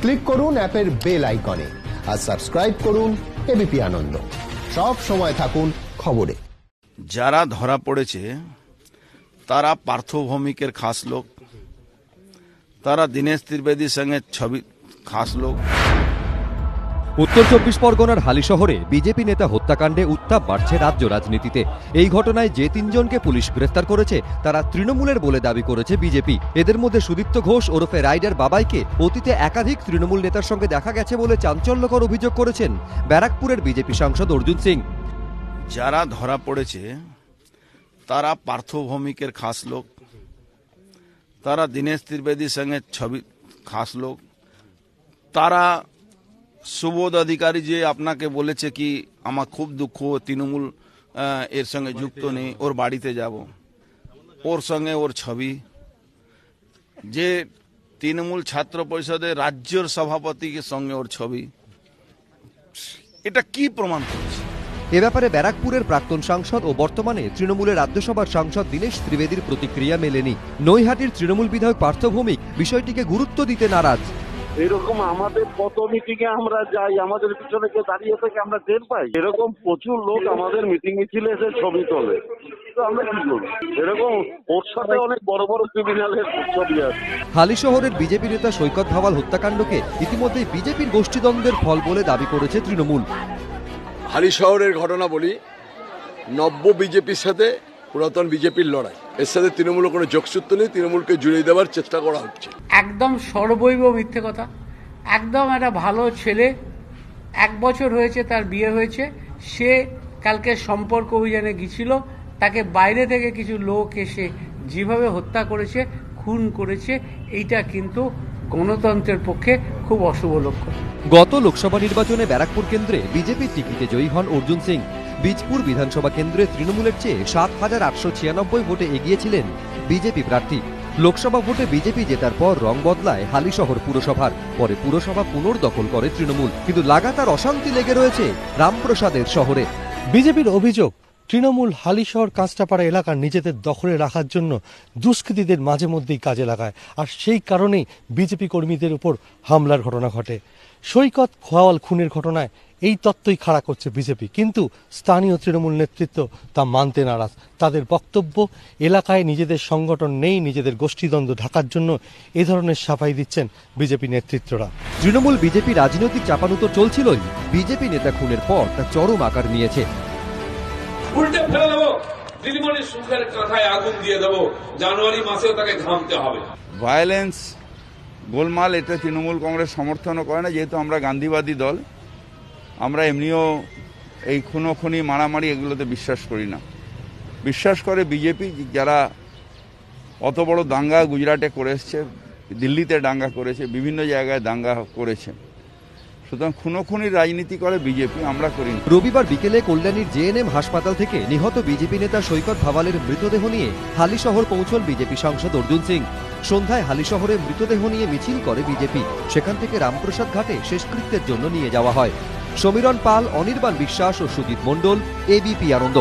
Click করুন অ্যাপের bell আইকনে আর সাবস্ক্রাইব করুন এবিপি আনন্দ। সব সময় থাকুন খবরে। যারা ধরা পড়েছে, তারা পার্থভৌমিকের খাস লোক। তারা দীনেশ ত্রিবেদীর সঙ্গে ছবি, খাস লোক। উত্তর চব্বিশ পরগনার হালি শহরে বিজেপি নেতা হত্যাকাণ্ডে উত্তাপ বাড়ছে রাজ্য রাজনীতিতে। এই ঘটনায় যে তিনজনকে পুলিশ গ্রেফতার করেছে, তারা তৃণমূলের বলে দাবি করেছে বিজেপি। এদের মধ্যে সুদীপ্ত ঘোষ ওরফে রাইডার বাবাইকে অতীতে একাধিক তৃণমূল নেতার সঙ্গে দেখা গেছে বলে চাঞ্চল্যকর অভিযোগ করেছেন ব্যারাকপুরের বিজেপি সাংসদ অর্জুন সিং। যারা ধরা পড়েছে, তারা পার্থভৌমিকের খাস লোক। তারা দীনেশ ত্রিবেদীর সঙ্গে ছবি, খাস লোক। তারা সুবোধ অধিকারী যে আপনাকে বলেছে কি আমার খুব দুঃখ তৃণমূল এর সঙ্গে যুক্ত নেই ওর বাড়িতে যাব। ওর সঙ্গে ওর ছবি। যে তৃণমূল ছাত্র পরিষদের রাজ্যের সভাপতির সঙ্গে ওর ছবি। এটা কি প্রমাণ করছে? এ ব্যাপারে ব্যারাকপুরের প্রাক্তন সাংসদ ও বর্তমানে তৃণমূলের রাজ্যসভার সাংসদ দীনেশ ত্রিবেদীর প্রতিক্রিয়া মেলেনি। নৈহাটির তৃণমূল বিধায়ক পার্থ ভৌমিক বিষয়টিকে গুরুত্ব দিতে নারাজ। এরকম আমাদের কত মিটিং এ আমরা যাই আমাদের পিছনে কেউ দাঁড়িয়ে থেকে আমরা টের পাই। এরকম প্রচুর লোক আমাদের মিটিং মিছিলে এসে ছবি তোলে। তো আমরা কি করব? এরকম ওর সাথে অনেক বড় বড় ক্রিমিনালের ছবি আছে। হালি শহরের বিজেপি নেতা সৈকত ভাওয়াল হত্যাকাণ্ডকে ইতিমধ্যেই বিজেপির গোষ্ঠীদ্বন্দ্বের ফল বলে দাবি করেছে তৃণমূল। হালি শহরের ঘটনা বলি নব্য বিজেপির সাথে পুরাতন বিজেপির লড়াই। এর সাথে তৃণমূলের কোনো যোগসূত্র নেই তৃণমূলকে জুড়িয়ে দেওয়ার চেষ্টা করা হচ্ছে। একদম সর্বৈব মিথ্যে কথা। একদম একটা ভালো ছেলে এক বছর হয়েছে তার বিয়ে হয়েছে সে কালকে সম্পর্ক অভিযানে গিয়েছিল তাকে বাইরে থেকে কিছু লোক এসে যেভাবে হত্যা করেছে খুন করেছে এইটা কিন্তু গণতন্ত্রের পক্ষে খুব অশুভ লক্ষ্য গত লোকসভা নির্বাচনে ব্যারাকপুর কেন্দ্রে বিজেপির টিকিটে জয়ী হন অর্জুন সিং। বীজপুর বিধানসভা কেন্দ্রে তৃণমূলের চেয়ে সাত হাজার আটশো ছিয়ানব্বই ভোটে এগিয়েছিলেন বিজেপি প্রার্থী। লোকসভা ভোটে বিজেপি জেতার পর রং বদলায় হালিশহর পুরসভার। পরে পুরসভা পুনর্দখল করে তৃণমূল। কিন্তু লাগাতার অশান্তি লেগে রয়েছে রামপ্রসাদের শহরে। বিজেপির অভিযোগ, তৃণমূল হালিশহর কাঁচটাপাড়া এলাকা নিজেদের দখলে রাখার জন্য দুষ্কৃতীদের মাঝে মধ্যেই কাজে লাগায়। আর সেই কারণেই বিজেপি কর্মীদের উপর হামলার ঘটনা ঘটে। সৈকত খোয়াওয়াল খুনের ঘটনায় এই তত্ত্বই খাড়া করছে বিজেপি। কিন্তু স্থানীয় তৃণমূল নেতৃত্ব তা মানতে নারাজ। তাদের বক্তব্য এলাকায় নিজেদের সংগঠন নেই নিজেদের গোষ্ঠীদ্বন্দ্ব ঢাকার জন্য এ ধরনের সাফাই দিচ্ছেন বিজেপি নেতৃত্বরা। তৃণমূল বিজেপি রাজনৈতিক চাপানুতো চলছিলই। বিজেপি নেতা খুনের পর তা চরম আকার নিয়েছে। উল্টে ফেলে দেবো। দিদিমণির সুখের কাঁথায় আগুন দিয়ে দেবো। জানুয়ারি মাসেও তাকে ঘামতে হবে। ভায়োলেন্স গোলমাল এটা তৃণমূল কংগ্রেস সমর্থনও করে না। যেহেতু আমরা গান্ধীবাদী দল আমরা এমনিও এই খুনোখুনি, মারামারি এগুলোতে বিশ্বাস করি না। বিশ্বাস করে বিজেপি যারা অত বড় দাঙ্গা গুজরাটে করে এসছে, দিল্লিতে দাঙ্গা করেছে বিভিন্ন জায়গায় দাঙ্গা করেছে সুতরাং খুনোখুনির রাজনীতি করে বিজেপি, আমরা করি রবিবার বিকেলে কল্যাণীর জেএনএম হাসপাতাল থেকে নিহত বিজেপি নেতা সৈকত ভাওয়ালের মৃতদেহ নিয়ে হালিশহর পৌঁছল বিজেপি সাংসদ অর্জুন সিং। সন্ধ্যায় হালিশহরে মৃতদেহ নিয়ে মিছিল করে বিজেপি। সেখান থেকে রামপ্রসাদ ঘাটে শেষকৃত্যের জন্য নিয়ে যাওয়া হয়। সমীরণ পাল অনির্বাণ বিশ্বাস ও সুদীপ মণ্ডল এবিপি আনন্দ।